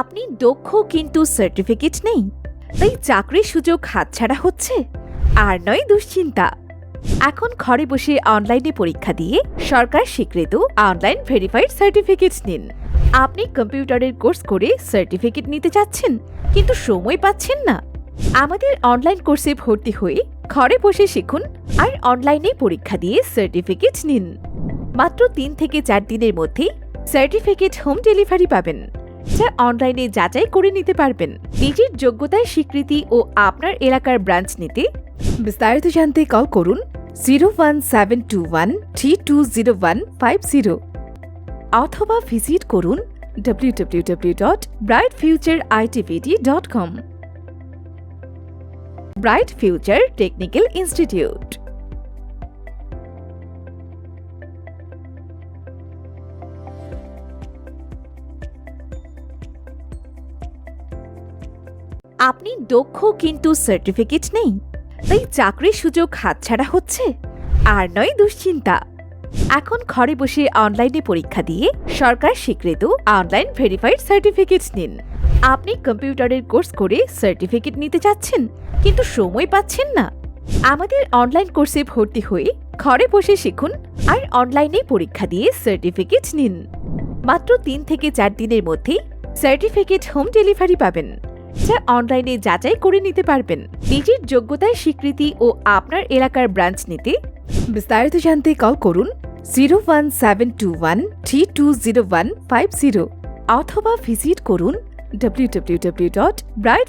আপনি দক্ষ কিন্তু সার্টিফিকেট নেই। তাই চাকরির সুযোগ হাতছাড়া হচ্ছে, আর নয় দুশ্চিন্তা। এখন ঘরে বসে অনলাইনে পরীক্ষা দিয়ে সরকার স্বীকৃত অনলাইন ভেরিফাইড সার্টিফিকেট নিন। আপনি কম্পিউটারের কোর্স করে সার্টিফিকেট নিতে চাচ্ছেন, কিন্তু সময় পাচ্ছেন না। আমাদের অনলাইন কোর্সে ভর্তি হয়ে ঘরে বসে শিখুন আর অনলাইনে পরীক্ষা দিয়ে সার্টিফিকেট নিন। মাত্র তিন থেকে চার দিনের মধ্যেই সার্টিফিকেট হোম ডেলিভারি পাবেন। যা অনলাইনে যাচাই করে নিতে পারবেন। নিজের যোগ্যতায় স্বীকৃতি ও আপনার এলাকার ব্রাঞ্চ নিতে বিস্তারিত জানতে কল করুন zero one seven two one three two zero one five zero অথবা ভিজিট করুন W W W dot bright আপনি দক্ষ কিন্তু সার্টিফিকেট নেই। তাই চাকরির সুযোগ হাতছাড়া হচ্ছে, আর নয় দুশ্চিন্তা। এখন ঘরে বসে অনলাইনে পরীক্ষা দিয়ে সরকার স্বীকৃত অনলাইন ভেরিফাইড সার্টিফিকেট নিন। আপনি কম্পিউটারের কোর্স করে সার্টিফিকেট নিতে চাচ্ছেন, কিন্তু সময় পাচ্ছেন না। আমাদের অনলাইন কোর্সে ভর্তি হয়ে ঘরে বসে শিখুন আর অনলাইনে পরীক্ষা দিয়ে সার্টিফিকেট নিন। মাত্র তিন থেকে চার দিনের মধ্যেই সার্টিফিকেট হোম ডেলিভারি পাবেন। যা অনলাইনে যাচাই করে নিতে পারবেন। নিজের যোগ্যতায় স্বীকৃতি ও আপনার এলাকার ব্রাঞ্চ নিতে বিস্তারিত জানতে কল করুন zero one seven two one three two zero one five zero অথবা ভিজিট করুন W W W dot bright